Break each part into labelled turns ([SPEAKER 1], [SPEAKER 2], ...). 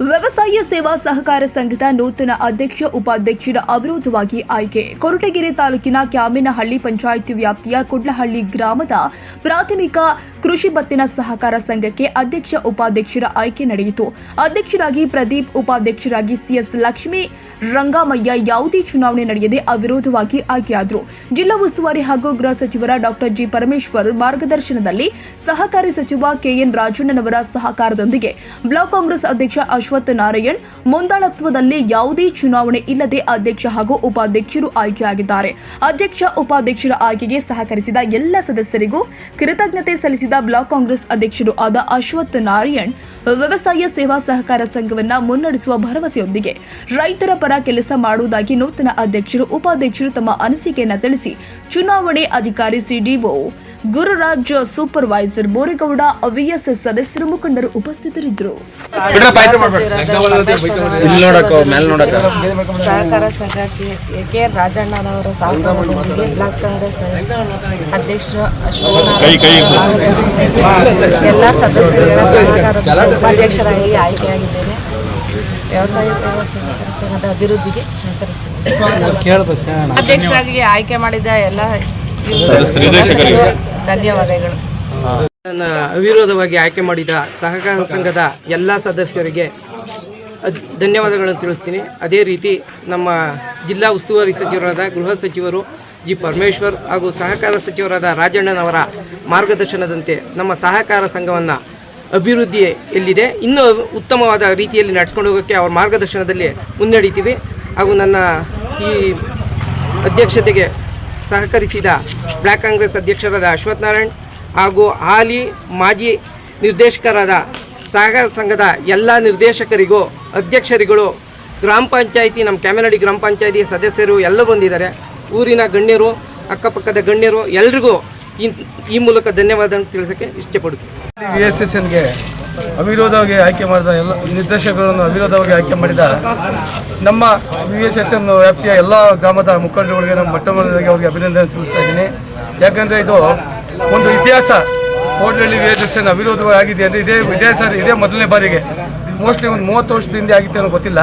[SPEAKER 1] ವ್ಯವಸಾಯ ಸೇವಾ ಸಹಕಾರ ಸಂಘದ ನೂತನ ಅಧ್ಯಕ್ಷ ಉಪಾಧ್ಯಕ್ಷರ ಅವಿರೋಧವಾಗಿ ಆಯ್ಕೆ. ಕೊರಟಗೆರೆ ತಾಲೂಕಿನ ಕ್ಯಾಮಿನಹಳ್ಳಿ ಪಂಚಾಯಿತಿ ವ್ಯಾಪ್ತಿಯ ಕುಡ್ಲಹಳ್ಳಿ ಗ್ರಾಮದ ಪ್ರಾಥಮಿಕ ಕೃಷಿ ಬತ್ತಿನ ಸಹಕಾರ ಸಂಘಕ್ಕೆ ಅಧ್ಯಕ್ಷ ಉಪಾಧ್ಯಕ್ಷರ ಆಯ್ಕೆ ನಡೆಯಿತು. ಅಧ್ಯಕ್ಷರಾಗಿ ಪ್ರದೀಪ್, ಉಪಾಧ್ಯಕ್ಷರಾಗಿ ಸಿಎಸ್ ಲಕ್ಷ್ಮೀ, ರಂಗಾಮಯ್ಯ ಯಾವುದೇ ಚುನಾವಣೆ ನಡೆಯದೆ ಅವಿರೋಧವಾಗಿ ಆಯ್ಕೆಯಾದರು. ಜಿಲ್ಲಾ ಉಸ್ತುವಾರಿ ಹಾಗೂ ಗೃಹ ಸಚಿವರ ಡಾಕ್ಟರ್ ಜಿ. ಪರಮೇಶ್ವರ್ ಮಾರ್ಗದರ್ಶನದಲ್ಲಿ ಸಹಕಾರಿ ಸಚಿವ ಕೆಎನ್ ರಾಜಣ್ಣನವರ ಸಹಕಾರದೊಂದಿಗೆ ಬ್ಲಾಕ್ ಕಾಂಗ್ರೆಸ್ ಅಧ್ಯಕ್ಷ ಅಶ್ವಥ್ ನಾರಾಯಣ್ ಮುಂದಾಳತ್ವದಲ್ಲಿ ಯಾವುದೇ ಚುನಾವಣೆ ಇಲ್ಲದೆ ಅಧ್ಯಕ್ಷ ಹಾಗೂ ಉಪಾಧ್ಯಕ್ಷರು ಆಯ್ಕೆಯಾಗಿದ್ದಾರೆ. ಅಧ್ಯಕ್ಷ, ಉಪಾಧ್ಯಕ್ಷರ ಆಯ್ಕೆಗೆ ಸಹಕರಿಸಿದ ಎಲ್ಲ ಸದಸ್ಯರಿಗೂ ಕೃತಜ್ಞತೆ ಸಲ್ಲಿಸಿದ ಬ್ಲಾಕ್ ಕಾಂಗ್ರೆಸ್ ಅಧ್ಯಕ್ಷರು ಆದ ಅಶ್ವಥ್ ನಾರಾಯಣ್, ವ್ಯವಸಾಯ ಸೇವಾ ಸಹಕಾರ ಸಂಘವನ್ನ ಮುನ್ನಡೆಸುವ ಭರವಸೆಯೊಂದಿಗೆ ರೈತರ ಪರ ಕೆಲಸ ಮಾಡುವುದಾಗಿ ನೂತನ ಅಧ್ಯಕ್ಷರು, ಉಪಾಧ್ಯಕ್ಷರು ತಮ್ಮ ಅನಿಸಿಕೆಯನ್ನು ತಿಳಿಸಿ ಚುನಾವಣೆ ಅಧಿಕಾರಿ, CDO Gururaj supervisor Boregowda VSS ಸದಸ್ಯರು ಮುಖಂಡರು ಉಪಸ್ಥಿತರಿದ್ದರು.
[SPEAKER 2] ಸಹಕಾರ ಸಂಘಕ್ಕೆ ಕೆ ಎನ್ ರಾಜಣ್ಣನವರ ಸಹಕಾರದೊಂದಿಗೆ ಬ್ಲಾಕ್ ಕಾಂಗ್ರೆಸ್ ಅಧ್ಯಕ್ಷರು ಎಲ್ಲ ಸದಸ್ಯರ ಸಹಕಾರದ ಉಪಾಧ್ಯಕ್ಷರಾಗಿ ಆಯ್ಕೆಯಾಗಿದ್ದೇನೆ. ವ್ಯವಸಾಯ ಸೇವಾ ಸಹಕಾರ ಸಂಘದ ಅಭಿವೃದ್ಧಿಗೆ ಸಹಕರಿಸಿದೆ ಅಧ್ಯಕ್ಷರಾಗಿ ಆಯ್ಕೆ ಮಾಡಿದ ಎಲ್ಲ ಧನ್ಯವಾದಗಳು.
[SPEAKER 3] ನನ್ನ ಅವಿರೋಧವಾಗಿ ಆಯ್ಕೆ ಮಾಡಿದ ಸಹಕಾರ ಸಂಘದ ಎಲ್ಲ ಸದಸ್ಯರಿಗೆ ಅದ್- ಧನ್ಯವಾದಗಳನ್ನು ತಿಳಿಸ್ತೀನಿ. ಅದೇ ರೀತಿ ನಮ್ಮ ಜಿಲ್ಲಾ ಉಸ್ತುವಾರಿ ಸಚಿವರಾದ ಗೃಹ ಸಚಿವರು ಜಿ ಪರಮೇಶ್ವರ್ ಹಾಗೂ ಸಹಕಾರ ಸಚಿವರಾದ ರಾಜಣ್ಣನವರ ಮಾರ್ಗದರ್ಶನದಂತೆ ನಮ್ಮ ಸಹಕಾರ ಸಂಘವನ್ನು ಅಭಿವೃದ್ಧಿ ಎಲ್ಲಿದೆ ಇನ್ನೂ ಉತ್ತಮವಾದ ರೀತಿಯಲ್ಲಿ ನಡೆಸ್ಕೊಂಡು ಹೋಗೋಕ್ಕೆ ಅವ್ರ ಮಾರ್ಗದರ್ಶನದಲ್ಲಿ ಮುನ್ನಡೀತೀವಿ ಹಾಗೂ ನನ್ನ ಈ ಅಧ್ಯಕ್ಷತೆಗೆ ಸಹಕರಿಸಿದ ಬ್ಲ್ಯಾಕ್ ಕಾಂಗ್ರೆಸ್ ಅಧ್ಯಕ್ಷರಾದ ಅಶ್ವಥ್ ನಾರಾಯಣ್ ಹಾಗೂ ಹಾಲಿ ಮಾಜಿ ನಿರ್ದೇಶಕರಾದ ಸಹಕಾರ ಸಂಘದ ಎಲ್ಲ ನಿರ್ದೇಶಕರಿಗೂ ಅಧ್ಯಕ್ಷರುಗಳು ಗ್ರಾಮ ಪಂಚಾಯಿತಿ, ನಮ್ಮ ಕ್ಯಾಮೆನಡಿ ಗ್ರಾಮ ಪಂಚಾಯಿತಿ ಸದಸ್ಯರು ಎಲ್ಲ ಬಂದಿದ್ದಾರೆ. ಊರಿನ ಗಣ್ಯರು, ಅಕ್ಕಪಕ್ಕದ ಗಣ್ಯರು ಎಲ್ರಿಗೂ ಈ ಮೂಲಕ ಧನ್ಯವಾದ ತಿಳಿಸೋಕ್ಕೆ
[SPEAKER 4] ಇಷ್ಟಪಡುತ್ತೆ ಅವಿರೋಧವಾಗಿ ಆಯ್ಕೆ ಮಾಡಿದ ಎಲ್ಲ ನಿರ್ದೇಶಕರನ್ನು ಅವಿರೋಧವಾಗಿ ಆಯ್ಕೆ ಮಾಡಿದ ನಮ್ಮ ವಿ ಎಸ್ ಎಸ್ ಎನ್ ವ್ಯಾಪ್ತಿಯ ಎಲ್ಲ ಗ್ರಾಮದ ಮುಖಂಡರುಗಳಿಗೆ ನಮ್ಮ ಮೊಟ್ಟ ಮೊದಲಾಗಿ ಅವರಿಗೆ ಅಭಿನಂದನೆ ಸಲ್ಲಿಸ್ತಾ ಇದ್ದೀನಿ. ಯಾಕಂದರೆ ಇದು ಒಂದು ಇತಿಹಾಸ. Kotlahalli V S S N ಅವಿರೋಧವಾಗಿ ಆಗಿದೆ ಅಂದರೆ ಇದೇ ಇದೇ ಸರ್ ಇದೇ ಮೊದಲನೇ ಬಾರಿಗೆ. ಮೋಸ್ಟ್ಲಿ ಒಂದು ಮೂವತ್ತು ವರ್ಷದ ಹಿಂದೆ ಆಗಿತ್ತು ಅನ್ನೋ ಗೊತ್ತಿಲ್ಲ.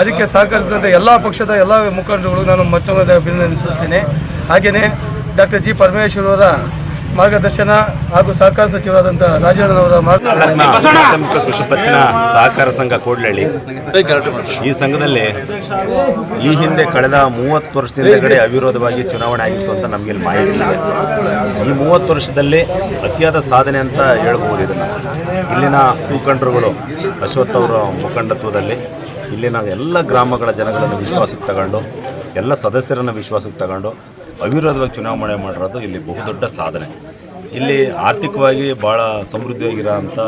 [SPEAKER 4] ಅದಕ್ಕೆ ಸಹಕರಿಸಿದಂಥ ಎಲ್ಲ ಪಕ್ಷದ ಎಲ್ಲ ಮುಖಂಡರುಗಳು ನಾನು ಮೊಟ್ಟ ಮೊದಲ ಅಭಿನಂದನೆ ಸಲ್ಲಿಸ್ತೀನಿ. ಹಾಗೆಯೇ ಡಾಕ್ಟರ್ ಜಿ ಪರಮೇಶ್ವರ್ ಅವರ ಮಾರ್ಗದರ್ಶನ ಹಾಗೂ ಸಹಕಾರ ಸಚಿವರಾದಂಥ ರಾಜಣ್ಣನವರ
[SPEAKER 5] ಕೃಷಿ ಪತ್ತಿನ ಸಹಕಾರ ಸಂಘ ಕೋಡ್ಲಹಳ್ಳಿ ಈ ಸಂಘದಲ್ಲಿ ಈ ಹಿಂದೆ ಕಳೆದ ಮೂವತ್ತು ವರ್ಷದಿಂದ ಅವಿರೋಧವಾಗಿ ಚುನಾವಣೆ ಆಗಿತ್ತು ಅಂತ ನಮಗೆ ಇಲ್ಲಿ ಮಾಹಿತಿ ಇದೆ. ಈ ಮೂವತ್ತು ವರ್ಷದಲ್ಲಿ ಅತಿಯಾದ ಸಾಧನೆ ಅಂತ ಹೇಳ್ಬೋದು ಇದನ್ನು. ಇಲ್ಲಿನ ಮುಖಂಡರುಗಳು ಅಶ್ವಥ್ ಅವರ ಮುಖಂಡತ್ವದಲ್ಲಿ ಇಲ್ಲಿನ ಎಲ್ಲ ಗ್ರಾಮಗಳ ಜನಗಳನ್ನು ವಿಶ್ವಾಸಕ್ಕೆ ತಗೊಂಡು ಎಲ್ಲ ಸದಸ್ಯರನ್ನು ವಿಶ್ವಾಸಕ್ಕೆ ತಗೊಂಡು ಅವಿರೋಧವಾಗಿ ಚುನಾವಣೆ ಮಾಡಿರೋದು ಇಲ್ಲಿ ಬಹುದೊಡ್ಡ ಸಾಧನೆ. ಇಲ್ಲಿ ಆರ್ಥಿಕವಾಗಿ ಭಾಳ ಸಮೃದ್ಧಿಯಾಗಿರೋ ಅಂಥ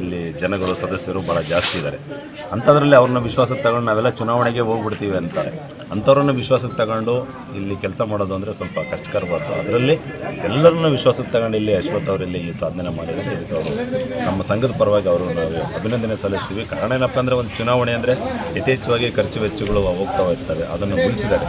[SPEAKER 5] ಇಲ್ಲಿ ಜನಗಳು, ಸದಸ್ಯರು ಭಾಳ ಜಾಸ್ತಿ ಇದ್ದಾರೆ. ಅಂಥದ್ರಲ್ಲಿ ಅವ್ರನ್ನ ವಿಶ್ವಾಸಕ್ಕೆ ತಗೊಂಡು ನಾವೆಲ್ಲ ಚುನಾವಣೆಗೆ ಹೋಗ್ಬಿಡ್ತೀವಿ ಅಂತಾರೆ. ಅಂಥವ್ರನ್ನ ವಿಶ್ವಾಸಕ್ಕೆ ತಗೊಂಡು ಇಲ್ಲಿ ಕೆಲಸ ಮಾಡೋದು ಅಂದರೆ ಸ್ವಲ್ಪ ಕಷ್ಟಕರವಾದ್ದು ಅದರಲ್ಲಿ ಎಲ್ಲರನ್ನ ವಿಶ್ವಾಸಕ್ಕೆ ತಗೊಂಡು ಇಲ್ಲಿ ಅಶ್ವಥ್ ಅವರಲ್ಲಿ ಈ ಸಾಧನೆ ಮಾಡಿದರೆ ಇದಕ್ಕೆ ಅವರು ನಮ್ಮ ಸಂಘದ ಪರವಾಗಿ ಅವರು ಅಭಿನಂದನೆ ಸಲ್ಲಿಸ್ತೀವಿ. ಕಾರಣ ಏನಪ್ಪ ಅಂದರೆ ಒಂದು ಚುನಾವಣೆ ಅಂದರೆ ಯಥೇಚ್ಛವಾಗಿ ಖರ್ಚು ವೆಚ್ಚಗಳು ಹೋಗ್ತಾ ಇರ್ತವೆ. ಅದನ್ನು ಉಳಿಸಿದ್ದಾರೆ.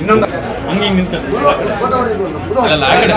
[SPEAKER 6] ಇನ್ನೊಂದು ಹಂಗೆ ಹಿಂಗೆ ನಿಂತ್ಕೊಳ್ಳಿ. ಅಲ್ಲ, ಆ ಕಡೆ.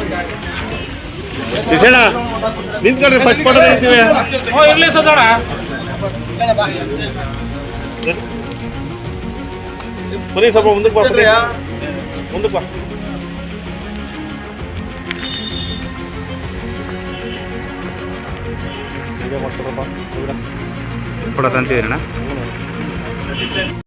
[SPEAKER 6] ಶಿಕ್ಷಣ ನಿಂತ್ಕೊಳ್ರಿ ಫಸ್ಟ್ ಫೋಟೋ ತೆಗಿತೀವಿ. ಬರೀ ಸ್ವಲ್ಪ ಮುಂದಕ್ಕೆ ಬಾ. ಮುಂದಕ್ಕೆ ಬಾ.
[SPEAKER 5] ಫೋಟೋ ತಂತಿದ್ದೀರಣ್ಣ